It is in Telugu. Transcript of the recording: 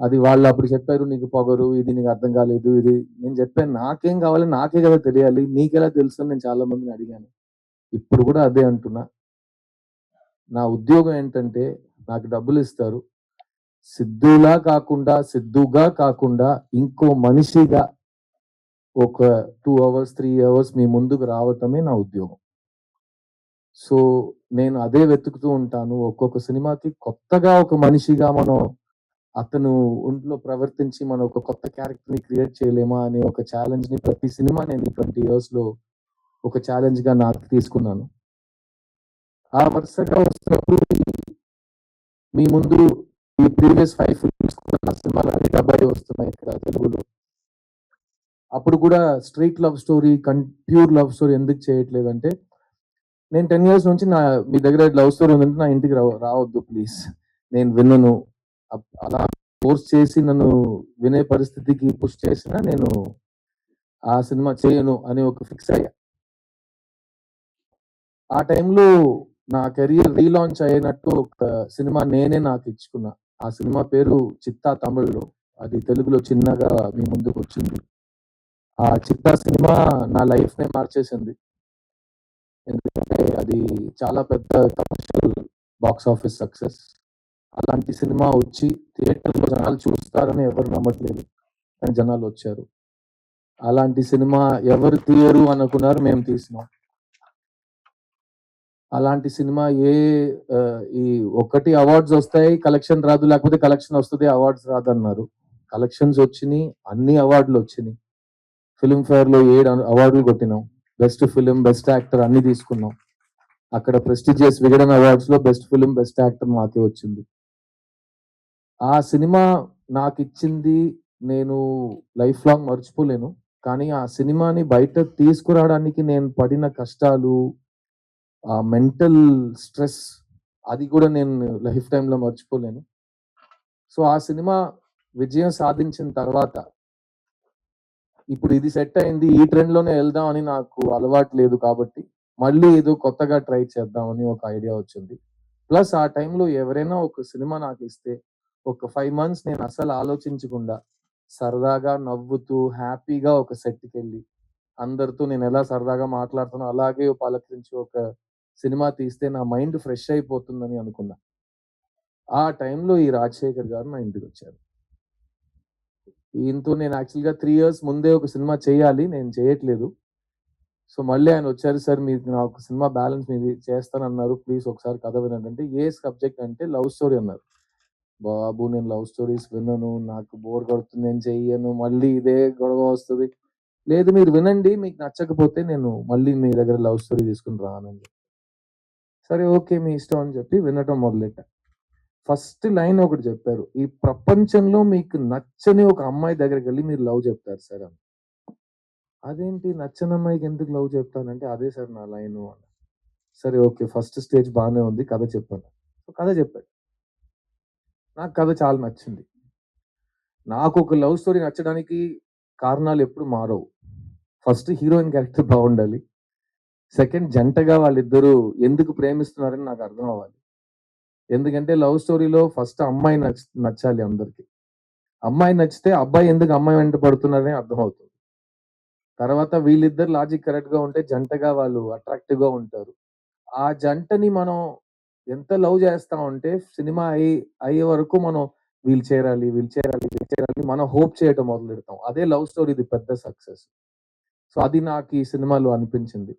అది వాళ్ళు అప్పుడు చెప్పారు నీకు పొగరు ఇది నీకు అర్థం కాలేదు ఇది నేను చెప్పాను నాకేం కావాలి నాకే కదా తెలియాలి నీకెలా తెలుసు అని నేను చాలా మందిని అడిగాను. ఇప్పుడు కూడా అదే అంటున్నా. నా ఉద్యోగం ఏంటంటే నాకు డబ్బులు ఇస్తారు. సిద్ధులా కాకుండా సిద్ధుగా కాకుండా ఇంకో మనిషిగా ఒక టూ అవర్స్ త్రీ అవర్స్ మీ ముందుకు రావటమే నా ఉద్యోగం. సో నేను అదే వెతుకుతూ ఉంటాను. ఒక్కొక్క సినిమాకి కొత్తగా ఒక మనిషిగా మనం అతను ఒంట్లో ప్రవర్తించి మనం ఒక కొత్త క్యారెక్టర్ని క్రియేట్ చేయలేమా అనే ఒక ఛాలెంజ్ని ప్రతి సినిమా నేను ట్వంటీ ఇయర్స్లో ఒక ఛాలెంజ్గా నాకు తీసుకున్నాను. ఆ వరుసగా వస్తున్నప్పుడు మీ ముందు ఈ ప్రీవియస్ ఫైవ్ ఫిల్మ్స్ సినిమాలు అన్ని డెబ్బై వస్తున్నాయి ఇక్కడ తెలుగులో. అప్పుడు కూడా స్ట్రీట్ లవ్ స్టోరీ కన్ ప్యూర్ లవ్ స్టోరీ ఎందుకు చేయట్లేదు అంటే నేను టెన్ ఇయర్స్ నుంచి నా మీ దగ్గర లవ్ స్టోరీ ఉందంటే నా ఇంటికి రావ రావద్దు ప్లీజ్. నేను విన్నను అలా ఫోర్స్ చేసి నన్ను వినే పరిస్థితికి పుష్ చేసినా నేను ఆ సినిమా చేయను అని ఒక ఫిక్స్ అయ్యా. ఆ టైంలో నా కెరియర్ రీలాంచ్ అయినట్టు ఒక సినిమా నేనే నాకు ఇచ్చుకున్నా. ఆ సినిమా పేరు చిత్తా తమిళ్ళో అది తెలుగులో చిన్నగా మీ ముందుకు వచ్చింది. ఆ చిత్తా సినిమా నా లైఫ్ నే మార్చేసింది. ఎందుకంటే అది చాలా పెద్ద కమర్షియల్ బాక్స్ ఆఫీస్ సక్సెస్. అలాంటి సినిమా వచ్చి థియేటర్లో జనాలు చూస్తారని ఎవరు నమ్మట్లేదు. కానీ జనాలు వచ్చారు. అలాంటి సినిమా ఎవరు తీయరు అనుకున్నారు మేము తీసినాం. అలాంటి సినిమా ఏ ఈ ఒకటి అవార్డ్స్ వస్తాయి కలెక్షన్ రాదు లేకపోతే కలెక్షన్ వస్తుంది అవార్డ్స్ రాదు అన్నారు కలెక్షన్స్ వచ్చినాయి అన్ని అవార్డులు వచ్చినాయి. ఫిల్మ్లో ఏడు అవార్డులు కొట్టినాం. బెస్ట్ ఫిలిం బెస్ట్ యాక్టర్ అన్ని తీసుకున్నాం. అక్కడ ప్రెస్టిజియస్ విగడన్ అవార్డ్స్లో బెస్ట్ ఫిలిం బెస్ట్ యాక్టర్ మాకే వచ్చింది. ఆ సినిమా నాకు ఇచ్చింది నేను లైఫ్ లాంగ్ మర్చిపోలేను. కానీ ఆ సినిమాని బయట తీసుకురావడానికి నేను పడిన కష్టాలు ఆ మెంటల్ స్ట్రెస్ అది కూడా నేను లైఫ్ టైంలో మర్చిపోలేను. సో ఆ సినిమా విజయం సాధించిన తర్వాత ఇప్పుడు ఇది సెట్ అయింది ఈ ట్రెండ్లోనే వెళ్దాం అని నాకు అలవాటు లేదు కాబట్టి మళ్ళీ ఏదో కొత్తగా ట్రై చేద్దామని ఒక ఐడియా వచ్చింది. ప్లస్ ఆ టైంలో ఎవరైనా ఒక సినిమా నాకు ఇస్తే ఒక ఫైవ్ మంత్స్ నేను అసలు ఆలోచించకుండా సరదాగా నవ్వుతూ హ్యాపీగా ఒక సెట్కి వెళ్ళి అందరితో నేను ఎలా సరదాగా మాట్లాడుతానో అలాగే పలకరించి ఒక సినిమా తీస్తే నా మైండ్ ఫ్రెష్ అయిపోతుందని అనుకున్నా. ఆ టైంలో ఈ రాజశేఖర్ గారు నా ఇంటికి వచ్చారు. ఈయనతో నేను యాక్చువల్గా త్రీ ఇయర్స్ ముందే ఒక సినిమా చేయాలి నేను చేయట్లేదు. సో మళ్ళీ ఆయన వచ్చారు సార్ మీరు నా ఒక సినిమా బ్యాలెన్స్ మీది చేస్తానన్నారు ప్లీజ్ ఒకసారి కథ వినండి అంటే ఏ సబ్జెక్ట్ అంటే లవ్ స్టోరీ అన్నారు. బాబు నేను లవ్ స్టోరీస్ వినను నాకు బోర్ కొడుతుంది నేను చెయ్యను మళ్ళీ ఇదే గొడవ వస్తుంది. లేదు మీరు వినండి మీకు నచ్చకపోతే నేను మళ్ళీ మీ దగ్గర లవ్ స్టోరీ తీసుకుని రానండి సరే ఓకే మీ ఇష్టం అని చెప్పి వినటం మొదలెట్ట. ఫస్ట్ లైన్ ఒకటి చెప్పారు ఈ ప్రపంచంలో మీకు నచ్చని ఒక అమ్మాయి దగ్గరికి వెళ్ళి మీరు లవ్ చెప్తారు సార్ అని. అదేంటి? నచ్చని అమ్మాయికి ఎందుకు లవ్ చెప్తానంటే అదే సార్ నా లైను అని. సరే ఓకే ఫస్ట్ స్టేజ్ బాగానే ఉంది కథ చెప్పాను. సో కథ చెప్పాడు. నాకు కథ చాలా నచ్చింది. నాకు ఒక లవ్ స్టోరీ నచ్చడానికి కారణాలు ఎప్పుడు మారవు. ఫస్ట్ హీరోయిన్ క్యారెక్టర్ బాగుండాలి. సెకండ్ జంటగా వాళ్ళిద్దరూ ఎందుకు ప్రేమిస్తున్నారని నాకు అర్థం అవ్వాలి. ఎందుకంటే లవ్ స్టోరీలో ఫస్ట్ అమ్మాయి నచ్చ నచ్చాలి అందరికి. అమ్మాయి నచ్చితే అబ్బాయి ఎందుకు అమ్మాయి వెంట పడుతున్నారని అర్థం అవుతుంది. తర్వాత వీళ్ళిద్దరు లాజిక్ కరెక్ట్గా ఉంటే జంటగా వాళ్ళు అట్రాక్టివ్గా ఉంటారు. ఆ జంటని మనం ఎంత లవ్ చేస్తా ఉంటే సినిమా అయ్యి అయ్యే వరకు మనం వీళ్ళు చేరాలి వీళ్ళు చేరాలి వీళ్ళు చేరాలి మనం హోప్ చేయటం మొదలు పెడతాం అదే లవ్ స్టోరీ ఇది పెద్ద సక్సెస్. సో అది నాకు ఈ సినిమాలో అనిపించింది.